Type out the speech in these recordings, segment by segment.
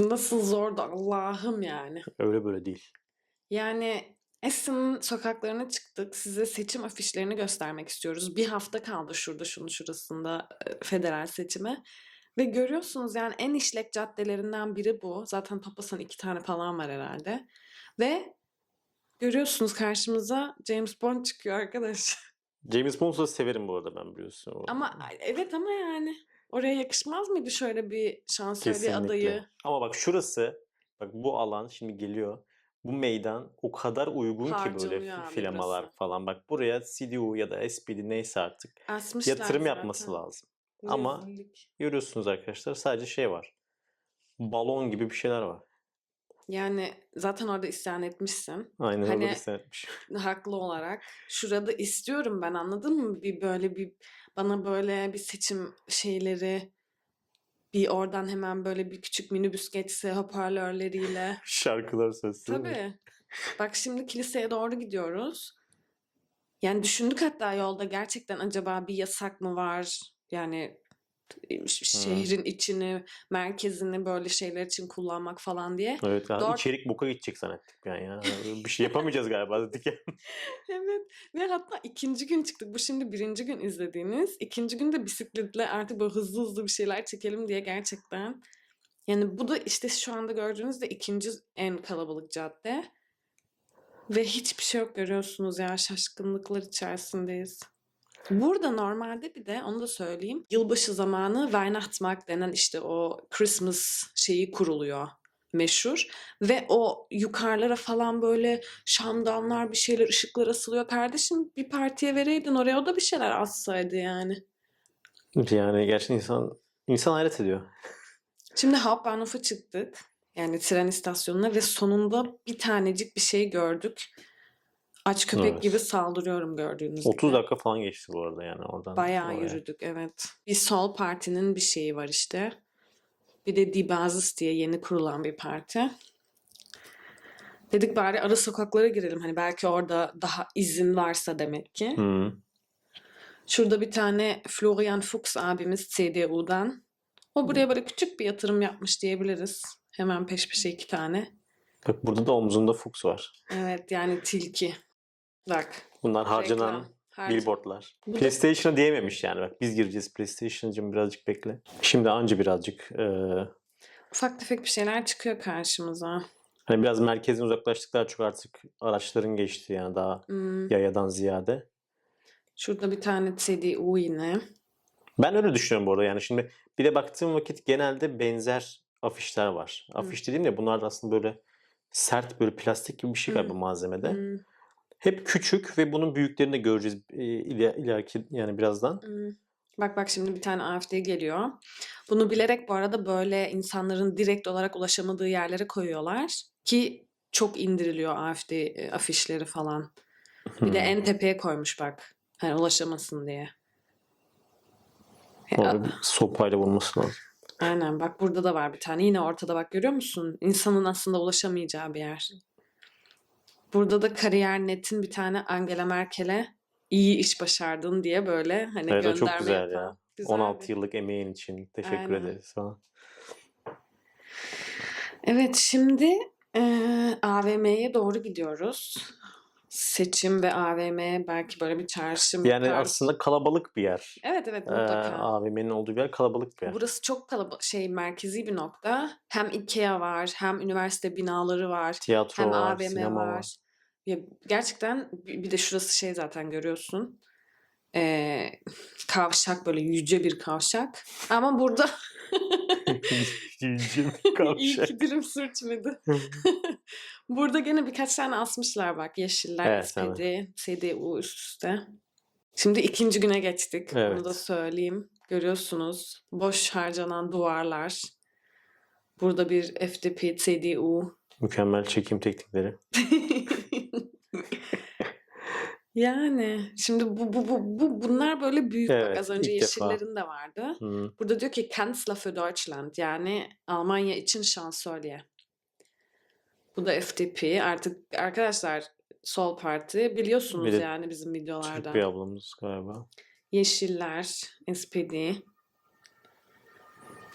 Nasıl zordu Allah'ım yani. Öyle böyle değil. Yani Essen'in sokaklarına çıktık. Size seçim afişlerini göstermek istiyoruz. Bir hafta kaldı şurada şunun şurasında federal seçime. Ve görüyorsunuz yani en işlek caddelerinden biri bu. Zaten toplasan iki tane falan var herhalde. Ve görüyorsunuz karşımıza James Bond çıkıyor arkadaş. James Bond'u da severim bu arada ben biliyorsun. Ama evet ama yani oraya yakışmaz mıydı şöyle bir şansölye Kesinlikle. adayı? Ama bak şurası, bak bu alan şimdi geliyor. Bu meydan o kadar uygun ki Harcanıyor böyle abi filamalar burası. falan. Bak buraya CDU ya da SPD neyse artık Asmışlar yatırım zaten. yapması lazım. Ama- Rezillik. Görüyorsunuz arkadaşlar sadece şey var. Balon gibi bir şeyler var. Yani zaten orada isyan etmişsin. Aynen Hani- öyle bir senetmiş. haklı olarak. Şurada istiyorum ben anladın mı? Bir böyle bir bana böyle bir seçim şeyleri bir oradan hemen böyle bir küçük minibüs geçse hoparlörleriyle. Şarkılar mi? Tabii. Bak şimdi kiliseye doğru gidiyoruz. Yani düşündük hatta yolda gerçekten acaba bir yasak mı var? Yani şehrin içini, merkezini böyle şeyler için kullanmak falan diye. Evet, yani Dört- içerik boka gidecek zannettik yani. ya. Bir şey yapamayacağız galiba dedik ya. Evet ve hatta ikinci gün çıktık. Bu şimdi birinci gün izlediğiniz. İkinci günde bisikletle artık böyle hızlı hızlı bir şeyler çekelim diye gerçekten. Yani bu da işte şu anda gördüğünüz de ikinci en kalabalık cadde. Ve hiçbir şey yok görüyorsunuz ya şaşkınlıklar içerisindeyiz. Burada normalde bir de onu da söyleyeyim. Yılbaşı zamanı Weihnachtsmarkt denen işte o Christmas şeyi kuruluyor meşhur. Ve o yukarılara falan böyle şamdanlar bir şeyler ışıklar asılıyor. Kardeşim bir partiye vereydin oraya o da bir şeyler assaydı yani. Yani gerçekten insan insan hayret ediyor. Şimdi Hauptbahnhof'a çıktık. Yani tren istasyonuna ve sonunda bir tanecik bir şey gördük. Aç köpek Evet. gibi saldırıyorum gördüğünüz 30 gibi. dakika falan geçti bu arada yani oradan. Bayağı oraya. yürüdük evet. Bir sol partinin bir şeyi var işte. Bir de Die Basis diye yeni kurulan bir parti. Dedik bari ara sokaklara girelim. Hani belki orada daha izin varsa demek ki. Hı. Şurada bir tane Florian Fuchs abimiz CDU'dan. O buraya böyle küçük bir yatırım yapmış diyebiliriz. Hemen peş peşe iki tane. Bak burada da omzunda Fuchs var. Evet yani tilki. Bak. Bunlar harcanan reklam. Harc- billboardlar. PlayStation'a diyememiş yani bak biz gireceğiz PlayStation'cım birazcık bekle. Şimdi anca birazcık e, Ufak tefek bir şeyler çıkıyor karşımıza. hani biraz merkezden uzaklaştık daha çok artık araçların geçti yani daha Hmm, yayadan ziyade. Şurada bir tane CDU yine. Ben öyle düşünüyorum bu arada yani şimdi bir de baktığım vakit genelde benzer afişler var. Afiş dediğim de bunlar da aslında böyle sert böyle plastik gibi bir şey galiba malzemede. Hmm, Hep küçük ve bunun büyüklerini de göreceğiz e, iler- ileriki yani birazdan. hmm. Bak bak şimdi bir tane AFD geliyor. Bunu bilerek bu arada böyle insanların direkt olarak ulaşamadığı yerlere koyuyorlar. Ki çok indiriliyor AFD e, afişleri falan. Bir de Hmm. en tepeye koymuş bak. Hani ulaşamasın diye. Orada bir sopayla vurması lazım. aynen bak burada da var bir tane. Yine ortada bak görüyor musun? İnsanın aslında ulaşamayacağı bir yer. Burada da Kariyer Net'in bir tane Angela Merkel'e iyi iş başardın diye böyle hani Evet o çok gönderme güzel yapan. ya. Güzel 16 bir- yıllık emeğin için teşekkür Aynen. ederiz falan. Evet şimdi eee, AVM'ye doğru gidiyoruz. Seçim ve AVM belki böyle bir çarşı Yani tarzı- aslında kalabalık bir yer. Evet evet Ee, mutlaka. AVM'nin olduğu bir yer kalabalık bir yer. Burası çok kalabalık şey merkezi bir nokta. Hem Ikea var, hem üniversite binaları var, Tiyatro hem var, AVM sinema var. var. Ya gerçekten bir de şurası şey zaten görüyorsun. Ee, kavşak böyle yüce bir kavşak. Ama burada Yüce bir iyi kavşak. ki dilim sürçmedi. burada gene birkaç tane asmışlar bak. Yeşiller, Evet, SPD, CDU üst üste. Şimdi ikinci güne geçtik. Onu da Evet. söyleyeyim. Görüyorsunuz boş harcanan duvarlar. Burada bir FDP, CDU. Mükemmel çekim teknikleri. Yani şimdi bu, bu, bu, bu bunlar böyle büyük bak Evet, az önce ilk defa. yeşillerin de vardı. Hı. Burada diyor ki Kanzler für Deutschland yani Almanya için şansölye. Bu da FDP. Artık arkadaşlar sol parti biliyorsunuz Bir yani bizim Türk videolardan. bir ablamız galiba. Yeşiller, SPD.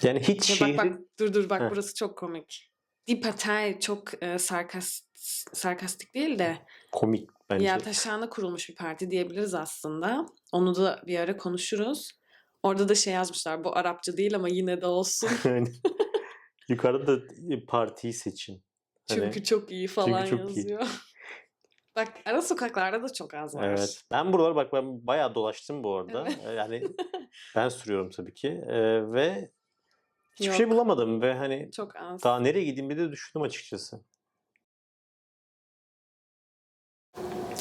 Yani hiç Ya şehrin bak bak dur dur bak Heh. burası çok komik. Die Partei çok e, sarkast, sarkastik değil de komik bence. ya taşağına kurulmuş bir parti diyebiliriz aslında. Onu da bir ara konuşuruz. Orada da şey yazmışlar bu Arapça değil ama yine de olsun. Yukarıda da partiyi seçin. Hani- Çünkü çok iyi falan çok iyi. yazıyor. Bak ara sokaklarda da çok az var. Evet. Ben buralar bak ben bayağı dolaştım bu arada. Evet. Yani ben sürüyorum tabii ki. Ee, ve hiçbir şey Yok. bulamadım ve hani Çok az. daha nereye gideyim bir de düşündüm açıkçası.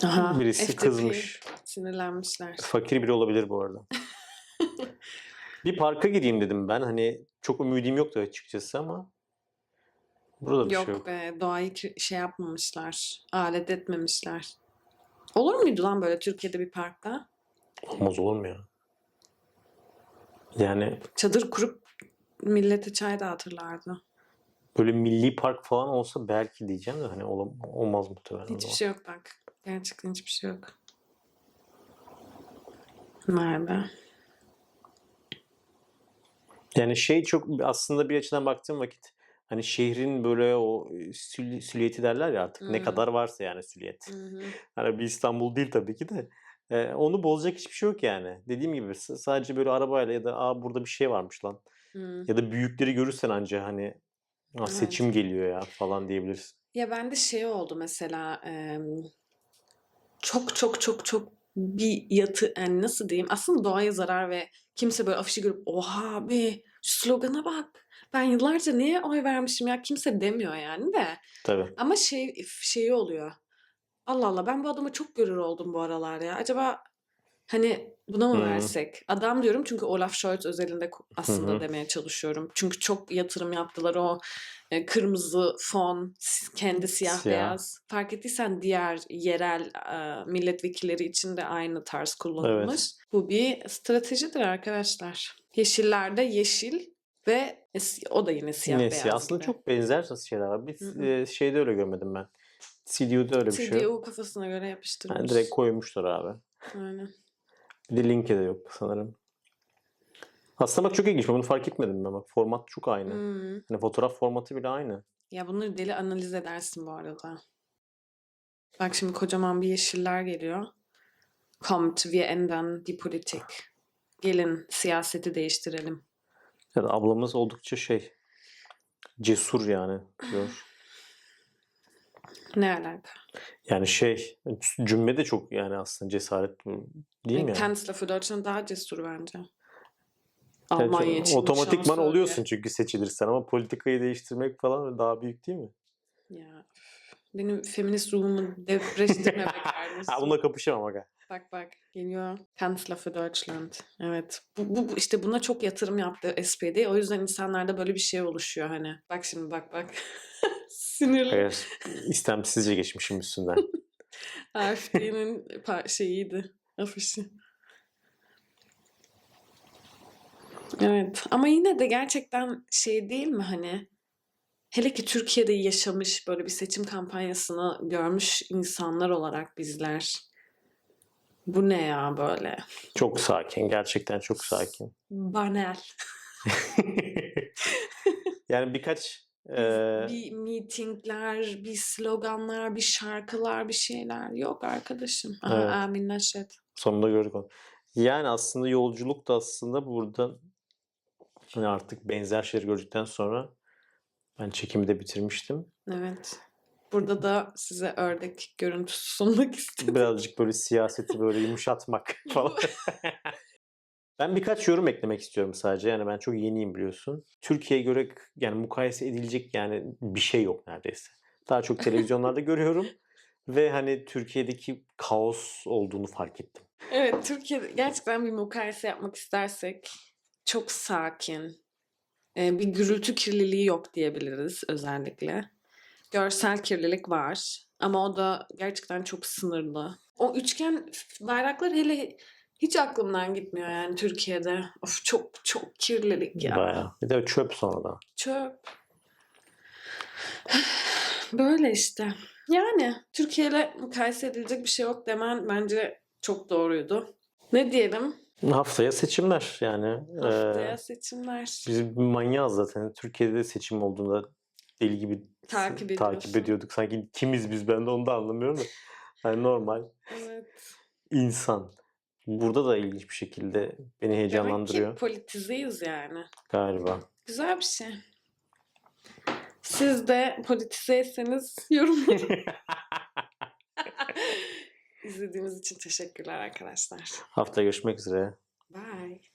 Aha, Birisi FDP kızmış. Sinirlenmişler. Fakir biri olabilir bu arada. bir parka gideyim dedim ben. Hani çok ümidim yoktu açıkçası ama burada bir Yok şey yok. be doğayı şey yapmamışlar. Alet etmemişler. Olur muydu lan böyle Türkiye'de bir parkta? Olmaz olur mu ya? Yani Çadır kurup millete çay dağıtırlardı. böyle milli park falan olsa belki diyeceğim de hani olam- olmaz muhtemelen. Hiçbir şey yok bak. Gerçekten hiçbir şey yok. Nerede? Yani şey çok aslında bir açıdan baktığım vakit hani şehrin böyle o sül- süliyeti derler ya artık ne Hı. kadar varsa yani süliyet. Hı hı. Hani bir İstanbul değil tabii ki de. Ee, onu bozacak hiçbir şey yok yani. Dediğim gibi sadece böyle arabayla ya da aa burada bir şey varmış lan. Hı. Ya da büyükleri görürsen anca hani "Aa, Evet. seçim geliyor ya falan diyebilirsin. Ya bende şey oldu mesela em, çok çok çok çok bir yatı yani nasıl diyeyim aslında doğaya zarar ve kimse böyle afişi görüp oha abi şu slogana bak. Ben yıllarca niye oy vermişim ya? kimse demiyor yani de. Tabii. ama şey şeyi oluyor. Allah Allah ben bu adamı çok görür oldum bu aralar ya. Acaba hani buna mı Hı. versek adam diyorum çünkü Olaf Scholz özelinde aslında hı. demeye çalışıyorum çünkü çok yatırım yaptılar o e, kırmızı fon, s- kendi siyah Siyah. beyaz. Fark ettiysen diğer yerel e, milletvekilleri için de aynı tarz kullanılmış. Bu bir stratejidir arkadaşlar. Yeşillerde yeşil ve es- o da yine siyah Yine beyaz siyah. Aslında gibi. çok benzer şeyler var. Bir Hı hı. e, şeyde öyle görmedim ben. CDU'da öyle bir şey yok. CDU kafasına göre yapıştırmış. Yani direkt koymuşlar abi. Aynen. Bir de linke de yok sanırım. Aslında bak çok ilginç. Bunu fark etmedim ben. Bak format çok aynı. Hmm. Hani fotoğraf formatı bile aynı. Ya bunları deli analiz edersin bu arada. Bak şimdi kocaman bir yeşiller geliyor. Kommt, wir ändern die Politik. Gelin siyaseti değiştirelim. Yani ablamız oldukça şey cesur yani diyor. Ne alaka? Yani şey cümle de çok yani aslında cesaret değil mi? Yani Yani? Kanzler für Deutschland daha cesur bence. Yani Almanya için otomatikman oluyorsun çünkü seçilirsen ama politikayı değiştirmek falan daha büyük değil mi? Ya benim feminist ruhumu depreştirme be kardeşim. Ha bununla kapışamam aga. Bak bak geliyor. Kanzler für Deutschland. Evet. Bu, bu, bu- işte buna çok yatırım yaptı SPD. O yüzden insanlarda böyle bir şey oluşuyor hani. Bak şimdi bak bak. Sinirli. Hayır, istemsizce geçmişim üstünden. AfD'nin şeyiydi. Afişi. Evet. Ama yine de gerçekten şey değil mi hani hele ki Türkiye'de yaşamış böyle bir seçim kampanyasını görmüş insanlar olarak bizler. Bu ne ya böyle? Çok sakin. Gerçekten çok sakin. Banal. yani birkaç Eee, bir mitingler, bir sloganlar, bir şarkılar, bir şeyler. Yok arkadaşım. Aha, Evet. Amin Neşet. sonunda gördük onu. Yani aslında yolculuk da aslında burada hani artık benzer şeyleri gördükten sonra ben çekimi de bitirmiştim. Evet. Burada da size ördek görüntüsü sunmak istedim. Birazcık böyle siyaseti böyle yumuşatmak falan. Ben birkaç yorum eklemek istiyorum sadece. Yani ben çok yeniyim biliyorsun. Türkiye'ye göre yani mukayese edilecek yani bir şey yok neredeyse. Daha çok televizyonlarda görüyorum ve hani Türkiye'deki kaos olduğunu fark ettim. Evet, Türkiye'de gerçekten bir mukayese yapmak istersek çok sakin, e, bir gürültü kirliliği yok diyebiliriz özellikle. Görsel kirlilik var ama o da gerçekten çok sınırlı. O üçgen bayraklar hele hiç aklımdan gitmiyor yani Türkiye'de. Of çok çok kirlilik ya. Bayağı. Bir de çöp sonra da. Çöp. Böyle işte. Yani Türkiye ile mukayese edilecek bir şey yok demen bence çok doğruydu. Ne diyelim? Haftaya seçimler yani. Haftaya Ee, seçimler. biz manyağız zaten. Türkiye'de seçim olduğunda deli gibi Takip takip ediyorduk. Sanki kimiz biz ben de onu da anlamıyorum da. Yani normal Evet. insan. Burada da ilginç bir şekilde beni Demek heyecanlandırıyor ki politizeyiz yani. galiba. Güzel bir şey. Siz de politizeyseniz yorumlayın. İzlediğiniz için teşekkürler arkadaşlar. Haftaya görüşmek üzere. Bye.